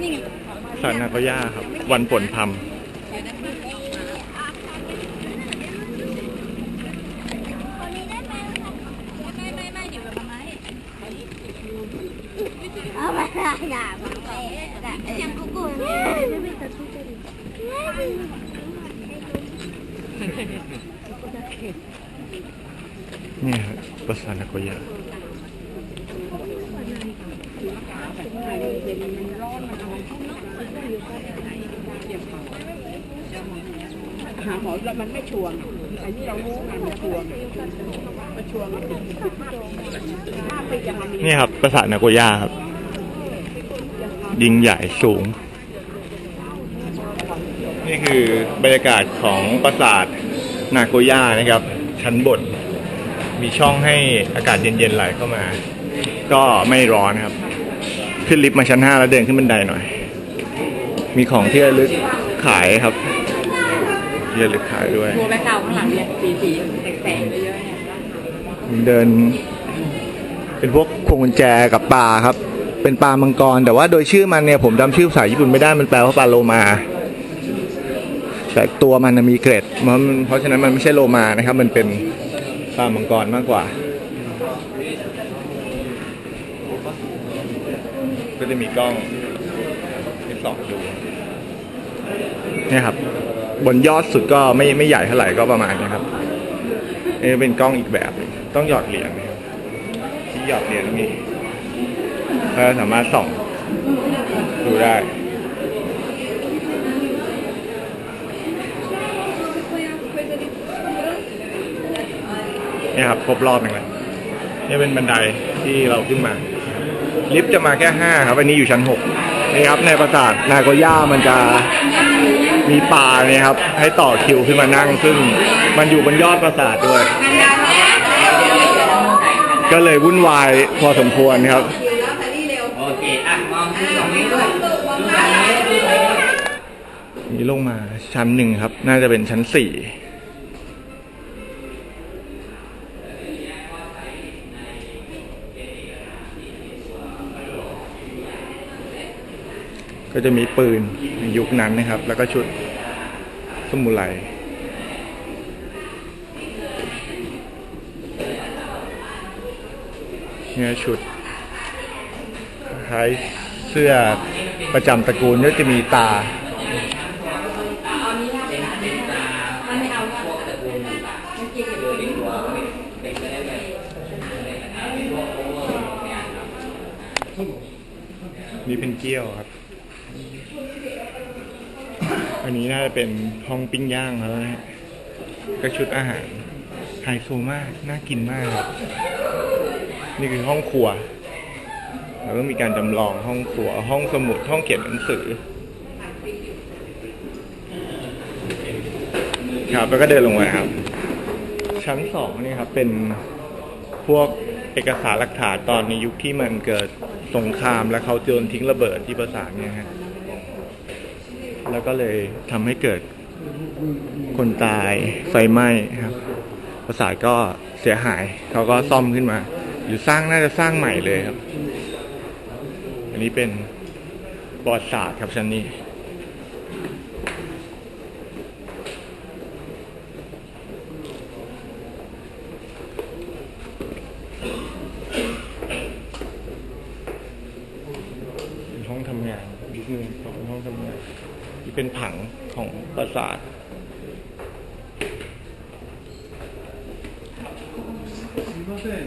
นี่ไงสารนาโกย่าครับ วันผลพรรมไม่ไม่ไม่เดี๋ยวแบบไม้เอามาหน้าหน้ามาไปยังกูกูไม่ไม่ตัดทุกคนนี่ครับปราสาทนาโกย่า หาหมอแล้วมันไม่ชัวร์ไอ้นี่เรารู้มันชวร์มันชวนติดติดห้าปียังนี่ครับปราสาทนาโกย่าครับ ยิ่งใหญ่สูง นี่คือบรรยากาศของปราสาทนาโกย่านะครับ ชั้นบนมีช่องให้อากาศเย็นๆไหลเข้ามา ก็ไม่ร้อนครับ ขึ้นลิฟต์มาชั้นห้าแล้วเดินขึ้นบันไดหน่อย มีของที่ระลึกขายครับที่ระลึกขายด้วยชัวร์แบ็คกราวด์ข้างหลังเนี่ยสีสีแสงๆเยอะๆเนี่ยเดิน เป็นพวกพวงกุญแจกับปลาครับ เป็นปลามังกร แต่ว่าโดยชื่อมันเนี่ยผมจำชื่อภาษาญี่ปุ่นไม่ได้มันแปลว่าปลาโลมาแต่ตัวมันน่ะมีเกร็ดมันเพราะฉะนั้นมันไม่ใช่โลมานะครับ มันเป็นปลามังกรมากกว่า ก็จะมีกล้องให้ส่องดูเนี่ยครับ บนยอดสุดก็ไม่ไม่ใหญ่เท่าไหร่ก็ประมาณนี้ครับนี่เป็นกล้องอีกแบบหนึ่งต้องหยอดเหรียญนะครับที่หยอดเหรียญมีก็สามารถส่องดูได้นี่ครับครบรอบหนึ่งแล้วนี่เป็นบันไดที่เราขึ้นมา ลิฟต์จะมาแค่ห้าครับอันนี้อยู่ชั้นหกนี่ครับในปราสาทนาโกย่ามันจะมีป่าเนี่ยครับ ให้ต่อคิวขึ้นมานั่ง ซึ่งมันอยู่บนยอดปราสาทด้วย ก็เลยวุ่นวายพอสมควรครับ โอเคอะมองดูตรงนี้ด้วยนี่ลงมาชั้นหนึ่งครับ น่าจะเป็นชั้นสี่ ก็จะมีปืนยุคนั้นนะครับ แล้วก็ชุดสมุไรเนี่ยชุดคล้ายเสื้อประจำตระกูลก็จะมีตานี่เป็นเกี้ยวครับ อันนี้น่าจะเป็นห้องปิ้งย่างแล้วนะฮะก็ชุดอาหารไฮโซมาก น่ากินมากครับ นี่คือห้องครัว แล้วก็มีการจำลองห้องครัว ห้องสมุด ห้องเขียนหนังสือ ครับแล้วก็เดินลงมาครับ ชั้นสองนี่ครับ เป็นพวกเอกสารหลักฐานตอนในยุคที่มันเกิดสงครามแล้วเขาโยนทิ้งระเบิดที่ปราสาทเนี่ยฮะ แล้วก็เลยทำให้เกิดคนตายไฟไหม้ครับปราสาทก็เสียหายเขาก็ซ่อมขึ้นมาหรือสร้างน่าจะสร้างใหม่เลยครับ อันนี้เป็นประวัติศาสตร์ครับชั้นนี้เป็นห้องทำงานนิดนึงของห้องทำงาน นี่เป็นผังของปราสาท すみません。